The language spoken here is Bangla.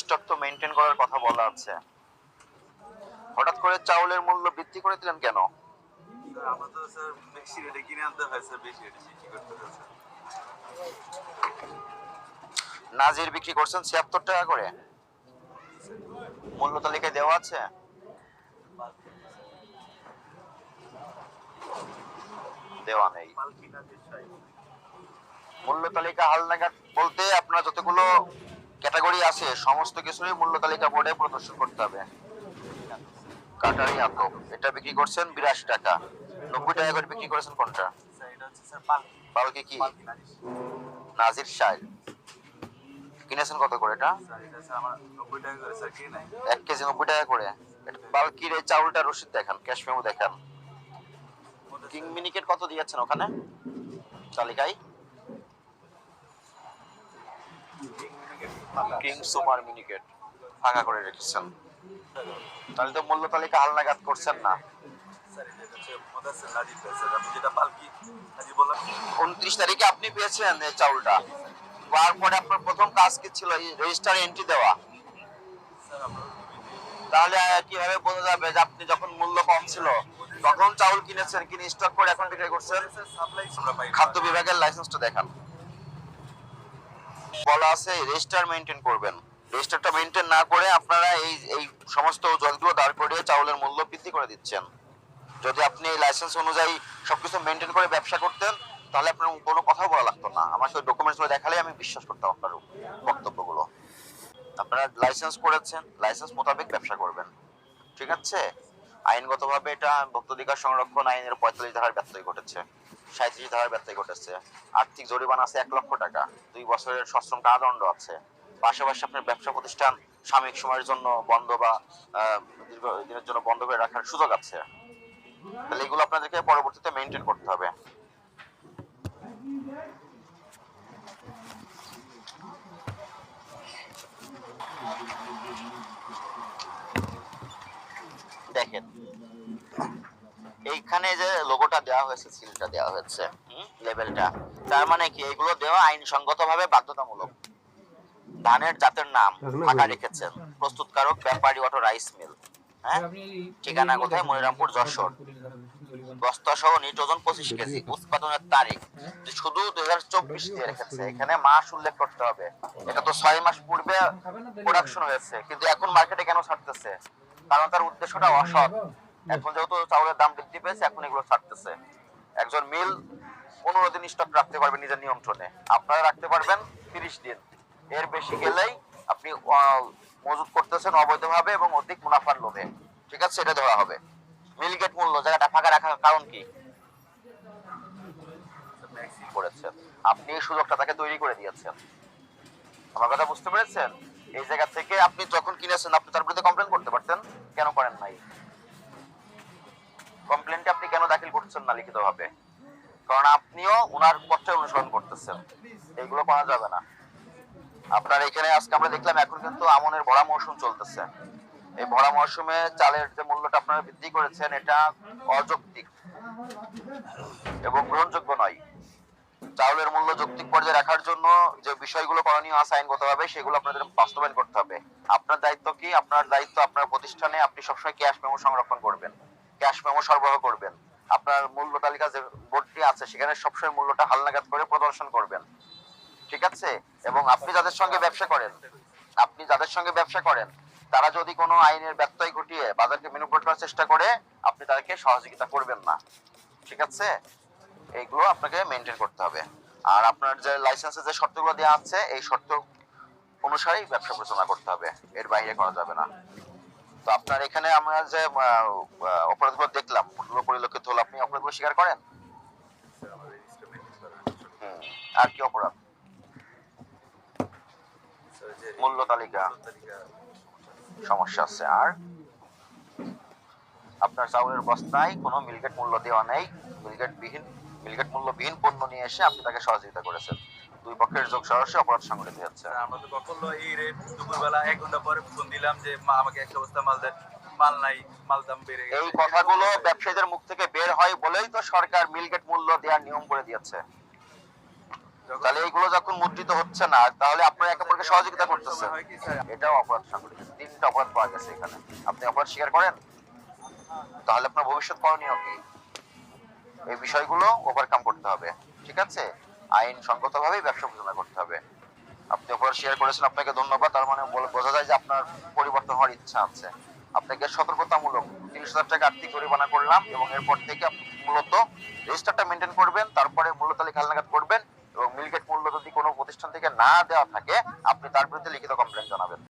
স্টক তো মেনটেন করার কথা বলা আছে। হঠাৎ করে চাউলের মূল্য বৃদ্ধি করে দিলেন কেন? নাজির বিক্রি করছেন ছিয়াত্তর টাকা করে? মূল্য তালিকায় দেওয়া আছে? দেওয়া নেই। মূল্য তালিকা হালনাগাদ বলতে আপনার যতগুলো ক্যাটাগরি আছে, সমস্ত কিছুরই মূল্য তালিকা বোর্ডে প্রদর্শন করতে হবে। কাটারি আতক এটা বিক্রি করছেন বিরাশি টাকা। নব্বই টাকা করে বিক্রি করেছেন কোনটা? পালকি কি? নাজির শাইল। কিনেছেন কত করে এটা? এক কেজি নব্বই টাকা করে। পালকির এই চাউলটা রসিদ দেখান ক্যাশ মেমো দেখান। কিং মিনিকেট কত দিয়েছেন ওখানে? তালিকায়? কিং সুপার মিনিকেট ফাঁকা করে রেখেছেন। তাহলে তো মূল্য তালিকা করছেন না। উনত্রিশ তারিখে আপনি পেয়েছেন এই চাউলটা। পাওয়ার পরে আপনার প্রথম কাজ কি ছিল? এন্ট্রি দেওয়া। তাহলে কীভাবে বোঝা যাবে যে আপনি যখন মূল্য কম ছিল, তখন চাউল কিনেছেন, কিনে স্টক করে এখন বিক্রি করছেন? খাদ্য বিভাগের লাইসেন্সটা দেখান। বলা আছে রেজিস্টার মেনটেন করবেন। রেজিস্টারটা মেনটেন না করে আপনারা এই এই সমস্ত অজুহাতগুলো দাঁড় করিয়ে চাউলের মূল্য বৃদ্ধি করে দিচ্ছেন। যদি আপনি এই লাইসেন্স অনুযায়ী সবকিছু মেনটেন করে ব্যবসা করতেন, তাহলে আপনার কোনো কথা বলা লাগতো না। আমাকে ওই ডকুমেন্টসগুলো দেখালে আমি বিশ্বাস করতাম আপনার বক্তব্যগুলো। আপনারা লাইসেন্স করেছেন লাইসেন্স মোতাবেক ব্যবসা করবেন। ঠিক আছে? আইনগতভাবে এটা ভোক্তাধিকার সংরক্ষণ আইনের পঁয়তাল্লিশ ধারার ব্যত্যয় ঘটেছে। সাঁত্রিশ ধারার ব্যত্যয় ঘটেছে। আর্থিক জরিমানা আছে এক লক্ষ টাকা। দুই বছরের সশ্রম কারাদণ্ড আছে। পাশাপাশি আপনার ব্যবসা প্রতিষ্ঠান সাময়িক সময়ের জন্য বন্ধ বা দীর্ঘ দিনের জন্য বন্ধ করে রাখার সুযোগ আছে। তাহলে এগুলো আপনাদেরকে পরবর্তীতে মেনটেন করতে হবে দেখেন এইখানে যে লোগোটা দেওয়া হয়েছে সিলটা দেওয়া হয়েছে লেভেলটা তার মানে কি? এগুলো দেওয়া আইনসঙ্গতভাবে বাধ্যতামূলক। ধানের জাতের নাম ফাঁকা রেখেছেন প্রস্তুতকারক ব্যাপারী অটো রাইস মিল। হ্যাঁ? ঠিকানা কোথায়? মনিরামপুর যশোর। বস্তা সহ নিট ওজন পঁচিশ কেজি। উৎপাদনের তারিখ। শুধু দুই হাজার চব্বিশ দিয়ে রেখেছে। এখানে মাস উল্লেখ করতে হবে। এটা তো ছয় মাস পূর্বে প্রোডাকশন হয়েছে। কিন্তু এখন মার্কেটে কেন ছাড়তেছে? কারণ তার উদ্দেশ্যটা অসৎ। এখন যেহেতু চাউলের দাম বৃদ্ধি পেয়েছে, এখন এগুলো ছাড়তেছে। একজন মিল পনেরো দিন স্টক রাখতে পারবেন নিজের নিয়ন্ত্রণে। আপনারা রাখতে পারবেন তিরিশ দিন। এর বেশি গেলেই আপনি মজুত করতেছেন অবৈধভাবে এবং অধিক মুনাফার লোভে। ঠিক আছে? এটা ধরা হবে। মিলগেট মূল্য, জায়গাটা ফাঁকা রাখার কারণ কি? করেছেন। আপনি এই সুযোগটা তাকে তৈরি করে দিয়েছেন। আমার কথা বুঝতে পেরেছেন? এই জায়গা থেকে আপনি যখন কিনেছেন, আপনি তার বিরুদ্ধে কমপ্লেন করতে করছেন না লিখিত ভাবে কারণ আপনিও ওনার পথে অনুসরণ করতেছেন। এগুলো করা যাবে না। আপনার এখানে আজকে আমরা দেখলাম এখন কিন্তু আমনের ভরা মৌসুম চলতেছে। এই ভরা মৌসুমে চালের যে মূল্যটা আপনারা বৃদ্ধি করেছেন, এটা অযৌক্তিক এবং গ্রহণযোগ্য নয়। চাউলের মূল্য যৌক্তিক পর্যায়ে রাখার জন্য যে বিষয়গুলো করণীয় আছে আইনগতভাবে, সেগুলো আপনাদের বাস্তবায়ন করতে হবে। আপনার দায়িত্ব কি? আপনার দায়িত্ব আপনার প্রতিষ্ঠানে আপনি সবসময় ক্যাশ মেমো সংরক্ষণ করবেন। ক্যাশ মেমো সরবরাহ করবেন। আপনার মূল্য তালিকা যে বোর্ডটি আছে, সেখানে সবসময় মূল্যটা হালনাগাদ করে প্রদর্শন করবেন। ঠিক আছে? এবং আপনি যাদের সঙ্গে ব্যবসা করেন, আপনি যাদের সঙ্গে ব্যবসা করেন, তারা যদি কোনো আইনের ব্যত্যয় ঘটিয়ে বাজারকে ম্যানিপুলেট করার চেষ্টা করে, আপনি তাদেরকে সহযোগিতা করবেন না। ঠিক আছে? এইগুলো আপনাকে মেনটেন করতে হবে। আর আপনার যে লাইসেন্সে যে শর্তগুলো দেওয়া আছে, এই শর্ত অনুসারেই ব্যবসা পরিচালনা করতে হবে। এর বাইরে করা যাবে না। তো আপনার এখানে আমরা যে অপরাধগুলো দেখলাম ওগুলো পরিলক্ষিত হলো, আপনি অপরাধগুলো স্বীকার করেন। আর কি অপরাধ? মূল্য তালিকা। সমস্যা আছে আর? আপনার চাউলের বস্তায় কোনো মিলগেট মূল্য দেওয়া নেই। মিলগেট বিহীন মিলগেট মূল্যবিহীন পণ্য নিয়ে এসে আপনি তাকে সহযোগিতা করেছেন। দুই পক্ষের যোগ সরাসরি অপরাধ হচ্ছে। আমরা তো কখন এই রেট দুপুরবেলা এক ঘণ্টা পরে ফোন দিলাম যে মা আমাকে বস্তা মাল দেন মাল নাই মাল দাম বেড়ে গেছে। এই কথাগুলো ব্যবসায়ীদের মুখ থেকে বের হয় বলেই তো সরকার মিলগেট মূল্য দেওয়ার নিয়ম করে দিয়েছে। তাহলে এইগুলো যখন মুদ্রিত হচ্ছে না তাহলে আপনারা একে অপরকে সহযোগিতা হয় এটাও অপরাধ তিনটা অপরাধ পাওয়া গেছে এখানে। আপনি অপরাধ স্বীকার করেন? তাহলে আপনার ভবিষ্যৎ করণীয় কি? এই বিষয়গুলো ওভারকাম করতে হবে। ঠিক আছে? আইন সঙ্গতভাবেই ব্যবসা পরিচালনা করতে হবে। আপনি অপরাধ শেয়ার করেছেন, আপনাকে ধন্যবাদ। তার মানে বোঝা যায় যে আপনার পরিবর্তন হওয়ার ইচ্ছা আছে। আপনাকে সতর্কতামূলক তিরিশ হাজার টাকা আর্থিক জরিমানা করলাম এবং এরপর থেকে মূলত রেজিস্টারটা মেনটেন করবেন, তারপরে মূল্য তালিকা হালনাগাদ করবেন এবং মিলগেট মূল্য যদি কোনো প্রতিষ্ঠান থেকে না দেওয়া থাকে, আপনি তার বিরুদ্ধে লিখিত কমপ্লেন জানাবেন।